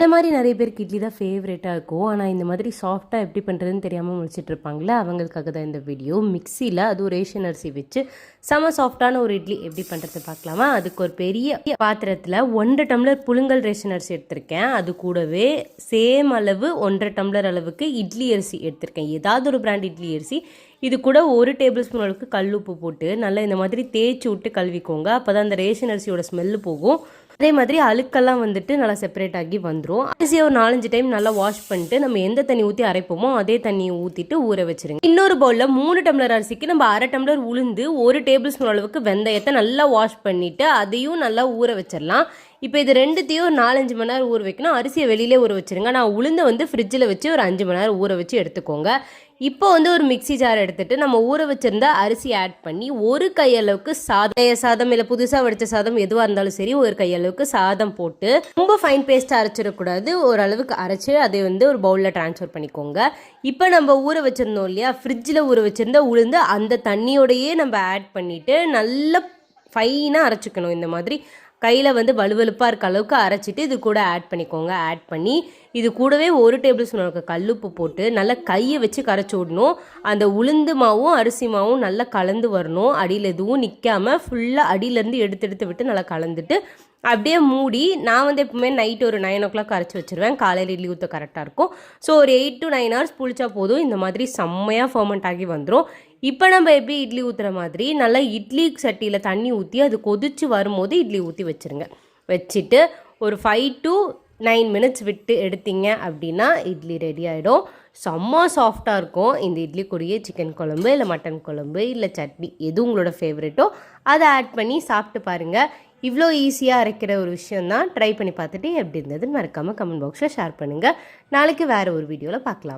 இந்த மாதிரி நிறைய பேருக்கு இட்லி தான் ஃபேவரேட்டாக இருக்கும். ஆனால் இந்த மாதிரி சாஃப்டாக எப்படி பண்ணுறதுன்னு தெரியாமல் முடிச்சிட்டு இருப்பாங்களே அவங்களுக்காக தான் இந்த வீடியோ மிக்சியில் அதுவும் ரேஷன் அரிசி வச்சு செம சாஃப்டான ஒரு இட்லி எப்படி பண்ணுறது பார்க்கலாமா? அதுக்கு ஒரு பெரிய பாத்திரத்தில் ஒன்றரை டம்ளர் புழுங்கல் ரேஷன் அரிசி எடுத்திருக்கேன். அது கூடவே சேம் அளவு ஒன்றரை டம்ளர் அளவுக்கு இட்லி அரிசி எடுத்திருக்கேன். ஏதாவது ஒரு பிராண்ட் இட்லி அரிசி இது கூட ஒரு டேபிள் ஸ்பூன் அளவுக்கு கல் உப்பு போட்டு நல்லா இந்த மாதிரி தேய்ச்சி விட்டு கழுவிக்கோங்க. அப்போ தான் அந்த ரேஷன் அரிசியோட ஸ்மெல்லு போகும். அதே மாதிரி அழுக்கெல்லாம் வந்துட்டு நல்லா செப்பரேட் ஆகி வந்துடும் அரிசியை ஒரு நாலஞ்சு டைம் நல்லா வாஷ் பண்ணிட்டு நம்ம எந்த தண்ணி ஊற்றி அரைப்போமோ அதே தண்ணியை ஊற்றிட்டு ஊற வச்சிருங்க. இன்னொரு பவுலில் மூணு டம்ளர் அரிசிக்கு நம்ம அரை டம்ளர் உளுந்து ஒரு டேபிள் ஸ்பூன் அளவுக்கு வெந்தயத்தை நல்லா வாஷ் பண்ணிட்டு அதையும் நல்லா ஊற வச்சிடலாம் இப்போ இது ரெண்டுத்தையும் ஒரு நாலஞ்சு மணி நேரம் ஊற வைக்கணும். அரிசியை வெளியிலே ஊற வச்சிருங்க. நான் உளுந்தை வந்து ஃப்ரிட்ஜில் வச்சு ஒரு அஞ்சு மணி நேரம் ஊற வச்சு எடுத்துக்கோங்க. இப்போ வந்து ஒரு மிக்ஸி ஜார் எடுத்துட்டு நம்ம ஊற வச்சிருந்த அரிசி ஆட் பண்ணி ஒரு கையளவுக்கு சாதம் சாதம் இல்லை புதுசாக வடித்த சாதம் எதுவாக இருந்தாலும் சரி ஒரு கையளவுக்கு சாதம் போட்டு ரொம்ப ஃபைன் பேஸ்ட்டாக அரைச்சிடக்கூடாது. ஓரளவுக்கு அரைச்சி அதை வந்து ஒரு பவுலில் ட்ரான்ஸ்ஃபர் பண்ணிக்கோங்க. இப்போ நம்ம ஊற வச்சிருந்தோம் இல்லையா ஃப்ரிட்ஜில் ஊற வச்சிருந்த உளுந்து அந்த தண்ணியோடையே நம்ம ஆட் பண்ணிட்டு நல்லா ஃபைனாக அரைச்சிக்கணும். இந்த மாதிரி கையில் வந்து வலுவலுப்பாக இருக்க அளவுக்கு அரைச்சிட்டு இது கூட ஆட் பண்ணிக்கோங்க. ஆட் பண்ணி இது கூடவே ஒரு டேபிள் ஸ்பூன் அளவுக்கு கல்லுப்பு போட்டு நல்லா கையை வச்சு கரைச்சி விடணும். அந்த உளுந்து மாவும் அரிசி மாவும் நல்லா கலந்து வரணும். அடியில் எதுவும் நிற்காம ஃபுல்லாக அடியிலேருந்து எடுத்து எடுத்து விட்டு நல்லா கலந்துட்டு அப்படியே மூடி நான் வந்து எப்பவுமே நைட் ஒரு நைன் ஓ கிளாக் அரைச்சி வச்சிருவேன். காலையில் இட்லி ஊற்ற கரெக்டாக இருக்கும். ஸோ ஒரு எயிட் டு நைன் ஹவர்ஸ் புளிச்சா போதும். இந்த மாதிரி செம்மையாக ஃபர்மெண்ட் ஆகி வந்துடும் இப்போ நம்ம எப்படி இட்லி ஊற்றுற மாதிரி நல்லா இட்லி சட்டியில் தண்ணி ஊற்றி அது கொதிச்சு வரும்போது இட்லி ஊற்றி வச்சுருங்க. வச்சுட்டு ஒரு ஃபைவ் டு நைன் மினிட்ஸ் விட்டு எடுத்தீங்க அப்படின்னா இட்லி ரெடி ஆகிடும் செம்ம சாஃப்டாக இருக்கும். இந்த இட்லி கூடயே சிக்கன் குழம்பு இல்லை மட்டன் குழம்பு இல்லை சட்னி எது உங்களோட ஃபேவரெட்டோ அதை ஆட் பண்ணி சாப்பிட்டு பாருங்கள் இவ்வளோ ஈஸியாக அரைக்கிற ஒரு விஷயந்தான் ட்ரை பண்ணி பார்த்துட்டு எப்படி இருந்ததுன்னு மறக்காமல் கமெண்ட் பாக்ஸில் ஷேர் பண்ணுங்கள் நாளைக்கு வேறு ஒரு வீடியோவில் பார்க்கலாம்.